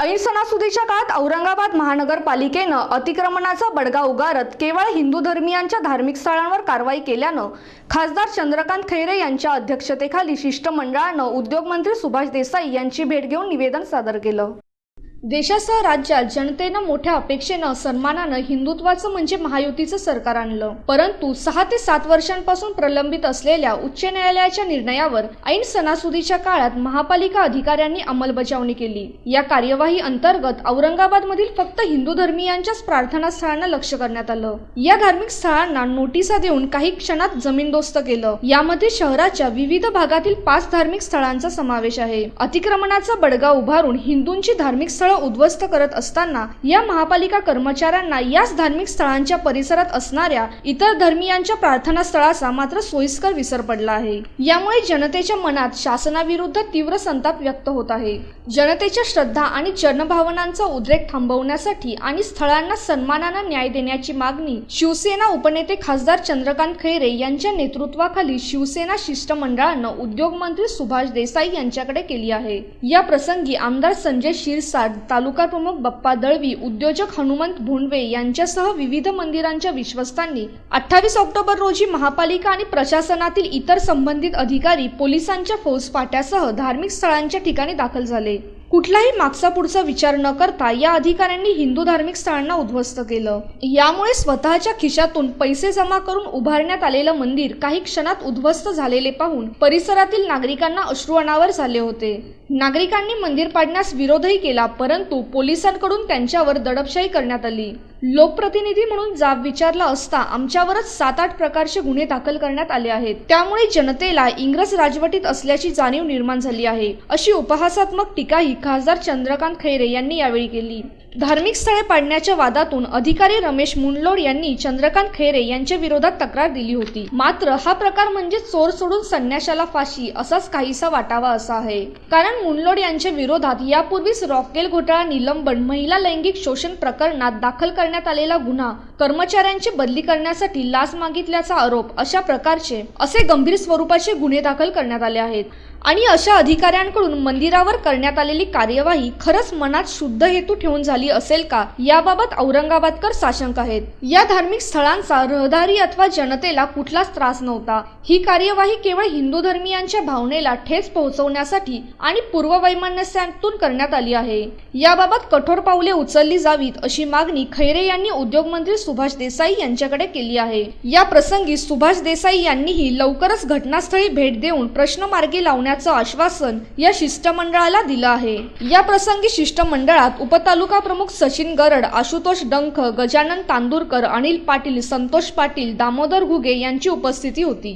ऐन सणासुदीच्या काळात औरंगाबाद महानगरपालिकेनं अतिक्रमणाचा बडगा उगारत केवळ हिंदू धर्मियांच्या धार्मिक स्थळांवर कारवाई केल्यानं खासदार चंद्रकांत खैरे यांच्या अध्यक्षतेखाली शिष्टमंडळानं उद्योगमंत्री सुभाष देसाई यांची भेट घेऊन निवेदन सादर केलं. देशासह राज्यात जनतेनं मोठ्या अपेक्षेनं सन्मानानं हिंदुत्वाचं म्हणजे महायुतीचं सरकार आणलं. परंतु सहा ते सात वर्षांपासून प्रलंबित असलेल्या उच्च न्यायालयाच्या निर्णयावर ऐन सणासुदीच्या काळात महापालिका अधिकाऱ्यांनी अंमलबजावणी केली. या कार्यवाही अंतर्गत औरंगाबादमधील फक्त हिंदू धर्मियांच्याच प्रार्थना स्थळांना लक्ष करण्यात आलं. या धार्मिक स्थळांना नोटिसा देऊन काही क्षणात जमीनदोस्त केलं. यामध्ये शहराच्या विविध भागातील पाच धार्मिक स्थळांचा समावेश आहे. अतिक्रमणाचा बडगा उभारून हिंदूंची धार्मिक स्थळ उद्ध्वस्त करत असताना या महापालिका कर्मचाऱ्यांना याच धार्मिक स्थळांच्या परिसरात असणाऱ्या इतर धर्मियांच्या प्रार्थना स्थळाचा मात्र सोयीस्कर विसर पडला आहे. यामुळे जनतेच्या मनात शासनाविरुद्ध तीव्र संताप व्यक्त होत आहे. जनतेच्या श्रद्धा आणि जनभावनांचा उद्रेक थांबवण्यासाठी आणि स्थळांना सन्मानानं न्याय देण्याची मागणी शिवसेना उपनेते खासदार चंद्रकांत खैरे यांच्या नेतृत्वाखाली शिवसेना शिष्टमंडळानं उद्योगमंत्री सुभाष देसाई यांच्याकडे केली आहे. या प्रसंगी आमदार संजय शिरसाट तालुका प्रमुख बप्पा दळवी उद्योजक हनुमंत भोंडवे यांच्यासह विविध मंदिरांच्या विश्वस्तांनी अठ्ठावीस ऑक्टोबर रोजी महापालिका आणि प्रशासनातील इतर संबंधित अधिकारी पोलिसांच्या फौजपाट्यासह धार्मिक स्थळांच्या ठिकाणी दाखल झाले. कुठलाही मागचा पुढचा विचार न करता या अधिकाऱ्यांनी हिंदू धार्मिक स्थळांना उद्ध्वस्त केलं. यामुळे स्वतःच्या खिशातून पैसे जमा करून उभारण्यात आलेलं मंदिर काही क्षणात उद्ध्वस्त झालेले पाहून परिसरातील नागरिकांना अश्रू अनावर झाले होते. नागरिकांनी मंदिर पाडण्यास विरोधही केला परंतु पोलिसांकडून त्यांच्यावर दडपशाही करण्यात आली. लोकप्रतिनिधी म्हणून जाब विचारला असता आमच्यावरच सात आठ प्रकारचे गुन्हे दाखल करण्यात आले आहेत. त्यामुळे जनतेला इंग्रज राजवटीत असल्याची जाणीव निर्माण झाली आहे. अशी उपहासात्मक टीकाही खासदार चंद्रकांत खैरे यांनी यावेळी केली. धार्मिक स्थळे पाडण्याच्या वादातून अधिकारी रमेश मुंडलोड यांनी चंद्रकांत खैरे यांच्या विरोधात तक्रार दिली होती. मात्र हा प्रकार म्हणजे चोर सोडून संन्याशाला फाशी असाच काहीसा वाटावा असा आहे. कारण मुंडलोड यांच्या विरोधात यापूर्वीच रॉकेल घोटाळा निलंबन महिला लैंगिक शोषण प्रकरणात दाखल करण्यात आलेला गुन्हा कर्मचाऱ्यांची बदली करण्यासाठी लाच मागितल्याचा आरोप अशा प्रकारचे असे गंभीर स्वरूपाचे गुन्हे दाखल करण्यात आले आहेत. आणि अशा अधिकाऱ्यांकडून मंदिरावर करण्यात आलेली कार्यवाही खरंच मनात शुद्ध हेतू ठेवून झाली असेल का? याबाबत औरंगाबादकर साशंक आहेत. या धार्मिक स्थळांचा रहदारी अथवा जनतेला कुठलाच त्रास नव्हता. ही कार्यवाही केवळ हिंदू धर्मियांच्या भावनेला ठेच पोहोचवण्यासाठी आणि पूर्ववैमनस्यातून करण्यात आली आहे. याबाबत कठोर पावले उचलली जावीत अशी मागणी खैरे यांनी उद्योगमंत्री सुभाष देसाई यांच्याकडे केली आहे. या प्रसंगी सुभाष देसाई यांनीही लवकरच घटनास्थळी भेट देऊन प्रश्न मार्गी करण्याचं आश्वासन या शिष्टमंडळाला दिलं आहे. या प्रसंगी शिष्टमंडळात उपतालुका प्रमुख सचिन गरड आशुतोष डंख गजानन तांदूरकर अनिल पाटील संतोष पाटील दामोदर घुगे यांची उपस्थिती होती.